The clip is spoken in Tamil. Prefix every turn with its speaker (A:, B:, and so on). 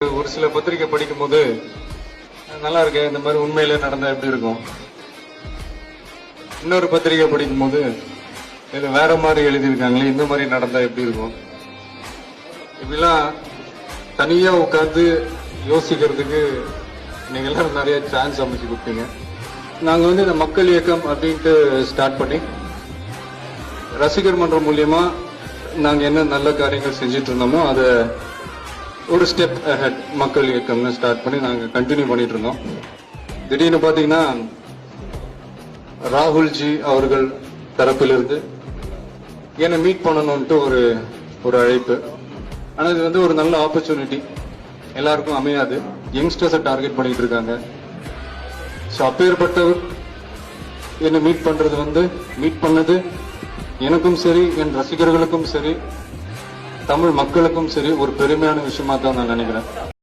A: ஒரு சில பத்திரிக்கை படிக்கும் போது நல்லா இருக்கு இந்த மாதிரி உண்மையில நடந்தா எப்படி இருக்கும்? இன்னொரு பத்திரிக்கை படிக்கும் போது இது வேற மாதிரி எழுதியிருக்காங்களே இந்த மாதிரி நடந்தா எப்படி இருக்கும்? இப்படிலாம் தனியா உட்கார்ந்து யோசிக்கிறதுக்கு நீங்க எல்லாரும் நிறைய சான்ஸ் அமைச்சு கொடுப்பீங்க நாங்க வந்து இந்த மக்கள் இயக்கம் அப்படின்ட்டு ஸ்டார்ட் பண்ணி ரசிகர் மன்றம் மூலியமா நாங்க என்ன நல்ல காரியங்கள் செஞ்சுட்டு இருந்தோமோ அதை ஒரு ஸ்டெப் ஹெட் மக்கள் இயக்கம்னு ஸ்டார்ட் பண்ணி நாங்கள் கண்டினியூ பண்ணிட்டு இருந்தோம் திடீர்னு பார்த்தீங்கன்னா ராகுல்ஜி அவர்கள் தரப்பிலிருந்து என்னை மீட் பண்ணணும்ட்டு ஒரு ஒரு அழைப்பு. ஆனால் இது வந்து ஒரு நல்ல ஆப்பர்ச்சுனிட்டி எல்லாருக்கும் அமையாது. யங்ஸ்டர்ஸை டார்கெட் பண்ணிட்டு இருக்காங்க. ஸோ அப்பேற்பட்டவர் என்னை மீட் பண்ணுறது வந்து மீட் பண்ணது எனக்கும் சரி என் ரசிகர்களுக்கும் சரி தமிழ் மக்களுக்கும் சரி ஒரு பெருமையான விஷயமா தான் நான் நினைக்கிறேன்.